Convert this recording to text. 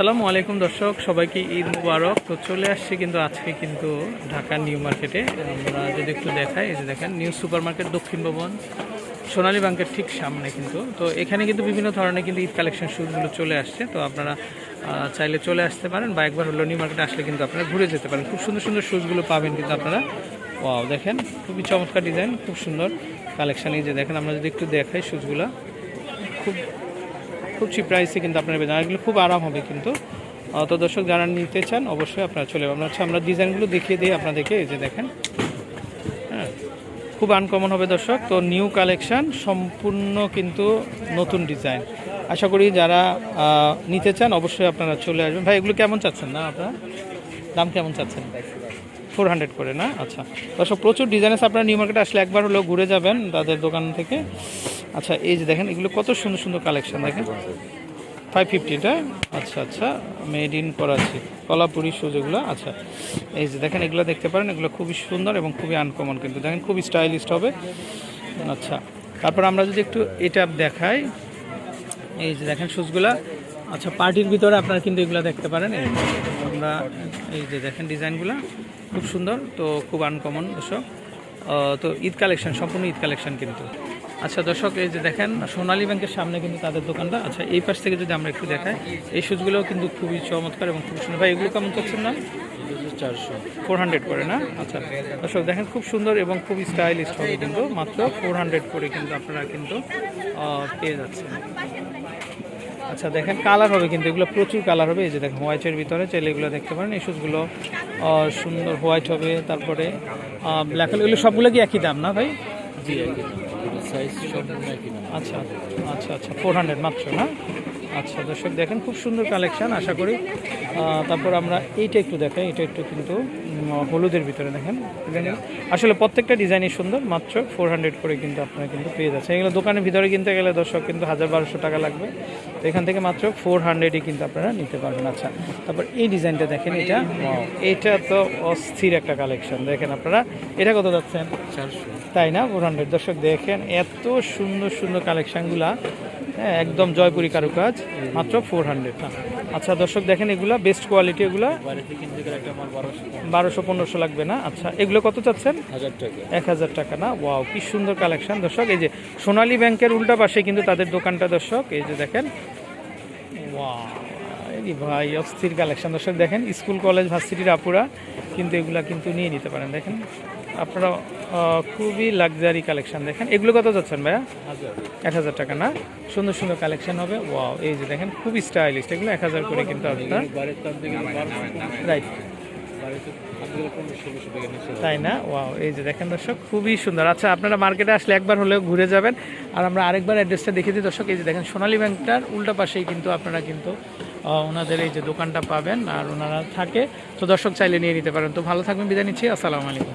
আসসালামু আলাইকুম দর্শক, সবাইকে ঈদ মুবারক। তো চলে আসছে কিন্তু আজকে কিন্তু ঢাকা নিউ মার্কেটে। আমরা যদি একটু দেখাই, এই যে দেখেন, নিউ সুপার মার্কেট দক্ষিণ ভবন, সোনালী ব্যাংকের ঠিক সামনে কিন্তু। তো এখানে কিন্তু বিভিন্ন ধরনের কিন্তু ঈদ কালেকশন শুজগুলো চলে আসছে। তো আপনারা চাইলে চলে আসতে পারেন বা একবার হলো নিউ মার্কেটে আসলে কিন্তু আপনারা ঘুরে যেতে পারেন। খুব সুন্দর সুন্দর শুজগুলো পাবেন কিন্তু আপনারা। ওয়াও, দেখেন, খুবই চমৎকার ডিজাইন, খুব সুন্দর কালেকশন। এই যে দেখেন, আমরা যদি একটু দেখাই শুজগুলো, খুব খুব চিপ প্রাইসে কিন্তু আপনারা পেয়ে এগুলো খুব আরাম হবে কিন্তু। তো দর্শক যারা নিতে চান, অবশ্যই আপনারা চলে যাবেন। হচ্ছে, আমরা ডিজাইনগুলো দেখিয়ে দিই আপনাদেরকে, এই যে দেখেন। হ্যাঁ খুব আনকমন হবে দর্শক। তো নিউ কালেকশান সম্পূর্ণ কিন্তু নতুন ডিজাইন আশা করি যারা নিতে চান, অবশ্যই আপনারা চলে আসবেন। ভাই, এগুলো কেমন চাচ্ছেন না আপনারা? দাম কেমন চাচ্ছেন? ফোর হান্ড্রেড করে, না? আচ্ছা। দর্শক, প্রচুর ডিজাইন আপনারা নিউ মার্কেটে আসলে একবার হলেও ঘুরে যাবেন তাদের দোকান থেকে। আচ্ছা এই যে দেখেন, এগুলো কত সুন্দর সুন্দর কালেকশন দেখেন। ফাইভ ফিফটিটা আচ্ছা আচ্ছা মেড ইন করাচ্ছি কলাপুরি শুজ এগুলো। আচ্ছা এই যে দেখেন, এগুলো দেখতে পারেন, এগুলো খুবই সুন্দর এবং খুবই আনকমন কিন্তু। দেখেন, খুবই স্টাইলিস্ট হবে। আচ্ছা তারপর আমরা যদি একটু এটা দেখাই, এই যে দেখেন শুজগুলা আচ্ছা পার্টির ভিতরে আপনারা কিন্তু এগুলো দেখতে পারেন। আমরা, এই যে দেখেন ডিজাইনগুলো খুব সুন্দর, তো খুব আনকমন দর্শক তো ঈদ কালেকশন সম্পূর্ণ ঈদ কালেকশন কিন্তু। আচ্ছা দর্শক, এই যে দেখেন, সোনালী ব্যাংকের সামনে কিন্তু তাদের দোকানটা। আচ্ছা এই পাশ থেকে যদি আমরা একটু দেখাই, এই শুজগুলোও কিন্তু খুবই চমৎকার এবং খুব সুন্দর। ভাই, এগুলো কেমন চাচ্ছেন না? চারশো ফোর হান্ড্রেড করে, না? আচ্ছা দর্শক, দেখেন, খুব সুন্দর এবং খুব স্টাইলিশ হবে কিন্তু, মাত্র ফোর হান্ড্রেড করে কিন্তু আপনারা কিন্তু পেয়ে যাচ্ছেন। আচ্ছা দেখেন কালার হবে কিন্তু, এগুলো প্রচুর কালার হবে। এই যে দেখেন হোয়াইটের ভিতরে, চাইলে এগুলো দেখতে পারেন। এই শুজগুলো সুন্দর হোয়াইট হবে, তারপরে ব্ল্যাক এগুলো সবগুলো কি একই দাম না ভাই? জি, একই সাইজ সম্পূর্ণ একই নাম আচ্ছা আচ্ছা আচ্ছা ফোর হান্ড্রেড মাত্র না? আচ্ছা দর্শক দেখেন খুব সুন্দর কালেকশান আশা করি। তারপর আমরা এইটা একটু দেখাই এটা একটু কিন্তু হলুদের ভিতরে দেখেন। আসলে প্রত্যেকটা ডিজাইনই সুন্দর মাত্র ফোর হান্ড্রেড করে কিন্তু আপনারা কিন্তু পেয়ে যাচ্ছেন। এগুলো দোকানের ভিতরে কিনতে গেলে দর্শক কিন্তু হাজার বারোশো টাকা লাগবে। তো এখান থেকে মাত্র ফোর হান্ড্রেডই কিন্তু আপনারা নিতে পারবেন। আচ্ছা তারপর এই ডিজাইনটা দেখেন এটা এটা তো অস্থির একটা কালেকশন দেখেন আপনারা এটা কত যাচ্ছেন? তাই না? ফোর হান্ড্রেড দর্শক দেখেন এত সুন্দর সুন্দর কালেকশনগুলা হ্যাঁ একদম জয়পুরি কারুকাজ মাত্র ফোর হান্ড্রেড আচ্ছা দর্শক দেখেন এগুলা বেস্ট কোয়ালিটি এগুলা? বারোশো। পনেরোশো লাগবে না? আচ্ছা এগুলো কত চাচ্ছেন? এক হাজার টাকা না? ওয়াও কি সুন্দর কালেকশন দর্শক এই যে সোনালী ব্যাংকের উল্টা পাশে কিন্তু তাদের দোকানটা দর্শক এই যে দেখেন এই ভাই অস্থির কালেকশন দর্শক দেখেন স্কুল কলেজ ভার্সিটির আপুরা কিন্তু এগুলা কিন্তু নিয়ে নিতে পারেন। দেখেন আপনারা খুবই লাক্সারি কালেকশন দেখেন এগুলো কত যাচ্ছেন ভাইয়া? এক হাজার। টাকা না? সুন্দর সুন্দর কালেকশন হবে। ওয়াও এই যে দেখেন খুবই স্টাইলিশ এগুলো এক হাজার করে কিন্তু আপনার রাইট তাই না? ওয়াও এই যে দেখেন দর্শক, খুবই সুন্দর। আচ্ছা আপনারা মার্কেটে আসলে একবার হলেও ঘুরে যাবেন। আর আমরা আরেকবার অ্যাড্রেসটা দেখে দিই। দর্শক, এই যে দেখেন, সোনালী ব্যাংকটার উল্টা পাশেই কিন্তু আপনারা কিন্তু ওনাদের এই যে দোকানটা পাবেন আর ওনারা থাকে। তো দর্শক চাইলে নিয়ে নিতে পারেন। তো ভালো থাকবেন, বিদায় নিচ্ছি। আসসালামু আলাইকুম।